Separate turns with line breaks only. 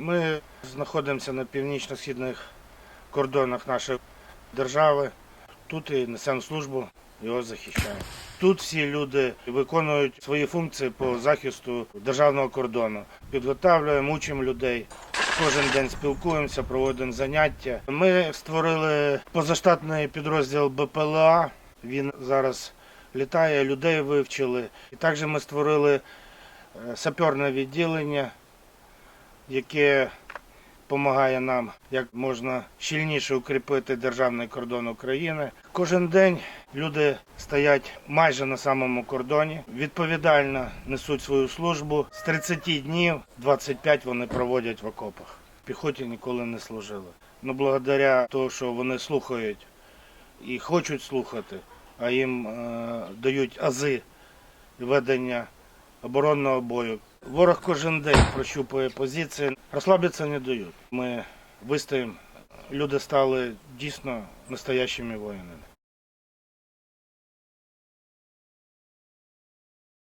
Ми знаходимося на північно-східних кордонах нашої держави. Тут і несемо службу, його захищаємо. Тут всі люди виконують свої функції по захисту державного кордону. Підготовлюємо, учимо людей. Кожен день спілкуємося, проводимо заняття. Ми створили позаштатний підрозділ БПЛА. Він зараз літає, людей вивчили. І також ми створили е, саперне відділення, яке допомагає нам як можна щільніше укріпити державний кордон України. Кожен день люди стоять майже на самому кордоні, відповідально несуть свою службу. З 30 днів 25 вони проводять в окопах. Піхоті ніколи не служили. Ну, благодаря тому, що вони слухають і хочуть слухати, а їм е, дають ази ведення оборонного бою. Ворог кожен день прощупує позиції, розслабитися не дають. Ми вистоїмо. Люди стали дійсно настоящими воїнами.